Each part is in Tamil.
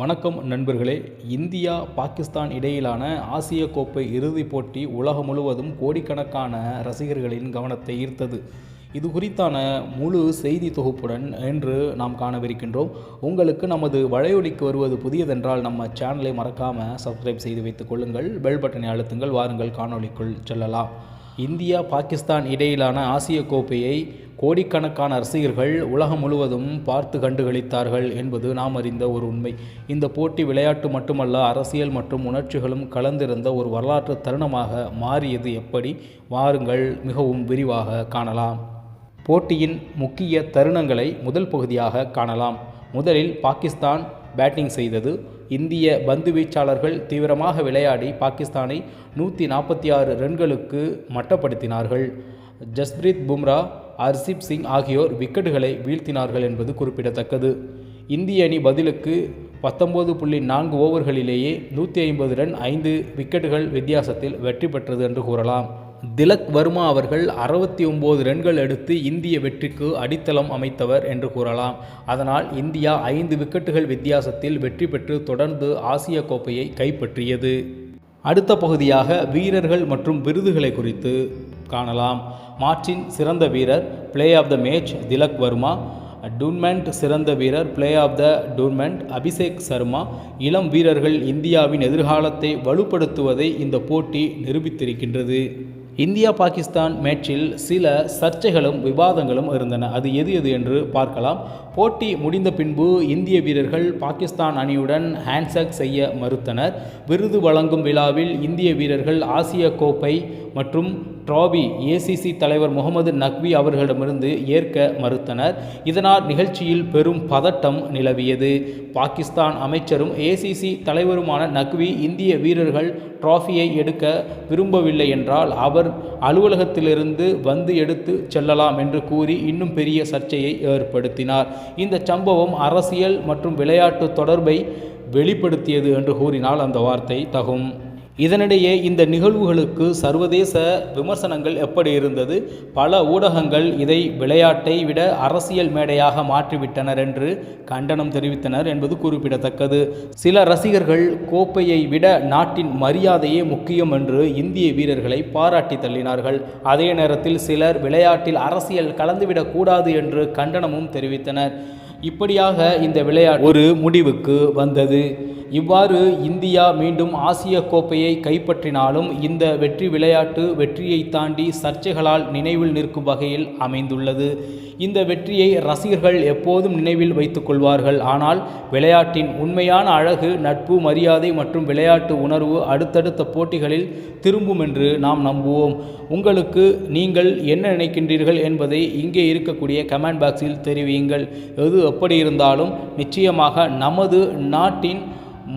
வணக்கம் நண்பர்களே. இந்தியா பாகிஸ்தான் இடையிலான ஆசிய கோப்பை இறுதிப் போட்டி உலகம் முழுவதும் கோடிக்கணக்கான ரசிகர்களின் கவனத்தை ஈர்த்தது. இது குறித்தான முழு செய்தி தொகுப்புடன் இன்று நாம் காணவிருக்கின்றோம். உங்களுக்கு நமது வலையொலிக்கு வருவது புதியதென்றால் நம்ம சேனலை மறக்காமல் சப்ஸ்கிரைப் செய்து வைத்துக் கொள்ளுங்கள். பெல் பட்டனை அழுத்துங்கள். வாருங்கள். காணொளிக்குள் செல்லலாம். இந்தியா பாகிஸ்தான் இடையிலான ஆசிய கோப்பையை கோடிக்கணக்கான ரசிகர்கள் உலகம் முழுவதும் பார்த்து கண்டுகளித்தார்கள் என்பது நாம் அறிந்த ஒரு உண்மை. இந்த போட்டி விளையாட்டு மட்டுமல்ல அரசியல் மற்றும் உணர்ச்சிகளும் கலந்திருந்த ஒரு வரலாற்று தருணமாக மாறியது எப்படி? வாருங்கள் மிகவும் விரிவாக காணலாம். போட்டியின் முக்கிய தருணங்களை முதல் பகுதியாக காணலாம். முதலில் பாகிஸ்தான் பேட்டிங் செய்தது இந்திய பந்து வீச்சாளர்கள் தீவிரமாக விளையாடி பாகிஸ்தானை நூற்றி நாற்பத்தி ஆறு ரன்களுக்கு மட்டப்படுத்தினார்கள். ஜஸ்பிரீத் பும்ரா ஹர்ஷிப் சிங் ஆகியோர் விக்கெட்டுகளை வீழ்த்தினார்கள் என்பது குறிப்பிடத்தக்கது. இந்திய அணி பதிலுக்கு பத்தொன்பது புள்ளி நான்கு ஓவர்களிலேயே நூற்றி ஐம்பது ரன் ஐந்து விக்கெட்டுகள் வித்தியாசத்தில் வெற்றி பெற்றது என்று கூறலாம். திலக் வர்மா அவர்கள் அறுபத்தி ஒம்பது ரன்கள் எடுத்து இந்திய வெற்றிக்கு அடித்தளம் அமைத்தவர் என்று கூறலாம். அதனால் இந்தியா ஐந்து விக்கெட்டுகள் வித்தியாசத்தில் வெற்றி பெற்று தொடர்ந்து ஆசிய கோப்பையை கைப்பற்றியது. அடுத்த பகுதியாக வீரர்கள் மற்றும் விருதுகளை குறித்து காணலாம். மார்டின் சிறந்த வீரர் player of the match Tilak Varma. Tournament சிறந்த வீரர் player of the tournament Abhishek Sharma. இளம் வீரர்கள் இந்தியாவின் எதிர்காலத்தை வலுப்படுத்துவதை இந்த போட்டி நிரூபித்திருக்கின்றது. இந்தியா பாகிஸ்தான் மேட்சில் சில சர்ச்சைகளும் விவாதங்களும் இருந்தன. அது எது எது என்று பார்க்கலாம். போட்டி முடிந்த பின்பு இந்திய வீரர்கள் பாகிஸ்தான் அணியுடன் ஹேண்ட்ஷேக் செய்ய மறுத்தனர். விருது வழங்கும் விழாவில் இந்திய வீரர்கள் ஆசிய கோப்பை மற்றும் ட்ராபி ஏசிசி தலைவர் முகமது நக்வி அவர்களிடமிருந்து ஏற்க மறுத்தனர். இதனால் நிகழ்ச்சியில் பெரும் பதட்டம் நிலவியது. பாகிஸ்தான் அமைச்சரும் ஏசிசி தலைவருமான நக்வி இந்திய வீரர்கள் டிராஃபியை எடுக்க விரும்பவில்லை என்றால் அவர் அலுவலகத்திலிருந்து வந்து எடுத்து செல்லலாம் என்று கூறி இன்னும் பெரிய சர்ச்சையை ஏற்படுத்தினார். இந்த சம்பவம் அரசியல் மற்றும் விளையாட்டு தொடர்பை வெளிப்படுத்தியது என்று கூறினால் அந்த வார்த்தை தகும். இதனிடையே இந்த நிகழ்வுகளுக்கு சர்வதேச விமர்சனங்கள் எப்படி இருந்தது? பல ஊடகங்கள் இதை விளையாட்டை விட அரசியல் மேடையாக மாற்றிவிட்டனர் என்று கண்டனம் தெரிவித்தனர் என்பது குறிப்பிடத்தக்கது. சில ரசிகர்கள் கோப்பையை விட நாட்டின் மரியாதையே முக்கியம் என்று இந்திய வீரர்களை பாராட்டி தள்ளினார்கள். அதே நேரத்தில் சிலர் விளையாட்டில் அரசியல் கலந்துவிடக்கூடாது என்று கண்டனமும் தெரிவித்தனர். இப்படியாக இந்த விளையாட்டு ஒரு முடிவுக்கு வந்தது. இவ்வாறு இந்தியா மீண்டும் ஆசிய கோப்பையை கைப்பற்றினாலும் இந்த வெற்றி விளையாட்டு வெற்றியை தாண்டி சர்ச்சைகளால் நினைவில் நிற்கும் வகையில் அமைந்துள்ளது. இந்த வெற்றியை ரசிகர்கள் எப்போதும் நினைவில் வைத்துக் கொள்வார்கள். ஆனால் விளையாட்டின் உண்மையான அழகு நட்பு மரியாதை மற்றும் விளையாட்டு உணர்வு அடுத்தடுத்த போட்டிகளில் திரும்பும் என்று நாம் நம்புவோம். உங்களுக்கு நீங்கள் என்ன நினைக்கின்றீர்கள் என்பதை இங்கே இருக்கக்கூடிய கமெண்ட் பாக்ஸில் தெரிவியுங்கள். எது எப்படி இருந்தாலும் நிச்சயமாக நமது நாட்டின்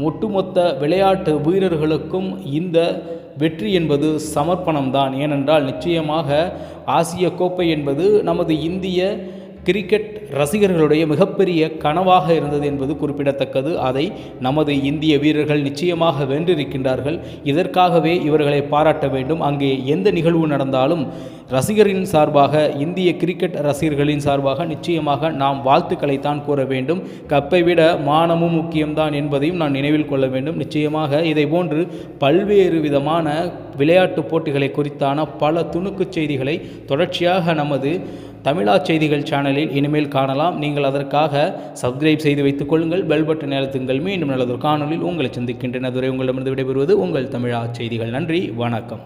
ஒட்டுமொத்த விளையாட்டு வீரர்களுக்கும் இந்த வெற்றி என்பது சமர்ப்பணம்தான். ஏனென்றால் நிச்சயமாக ஆசிய கோப்பை என்பது நமது இந்திய கிரிக்கெட் ரசிகர்களுடைய மிகப்பெரிய கனவாக இருந்தது என்பது குறிப்பிடத்தக்கது. அதை நமது இந்திய வீரர்கள் நிச்சயமாக வென்றிருக்கின்றார்கள். இதற்காகவே இவர்களை பாராட்ட வேண்டும். அங்கே எந்த நிகழ்வு நடந்தாலும் ரசிகரின் சார்பாக இந்திய கிரிக்கெட் ரசிகர்களின் சார்பாக நிச்சயமாக நாம் வாழ்த்துக்களை தான் கூற வேண்டும். கப்பை விட மானமும் முக்கியம்தான் என்பதையும் நான் நினைவில் கொள்ள வேண்டும். நிச்சயமாக இதை போன்று பல்வேறு விதமான விளையாட்டு போட்டிகளை குறித்தான பல துணுக்குச் செய்திகளை தொடர்ச்சியாக நமது தமிழா செய்திகள் சேனலில் இனிமேல் காணலாம். நீங்கள் அதற்காக சப்ஸ்கிரைப் செய்து வைத்துக் கொள்ளுங்கள். பெல் பட்டன் அழுத்துங்கள். மீண்டும் நல்லதொரு காணொலியில் உங்களை சந்திக்கின்றன அதுவரை உங்களிடமிருந்து விடைபெறுவது உங்கள் தமிழா செய்திகள். நன்றி. வணக்கம்.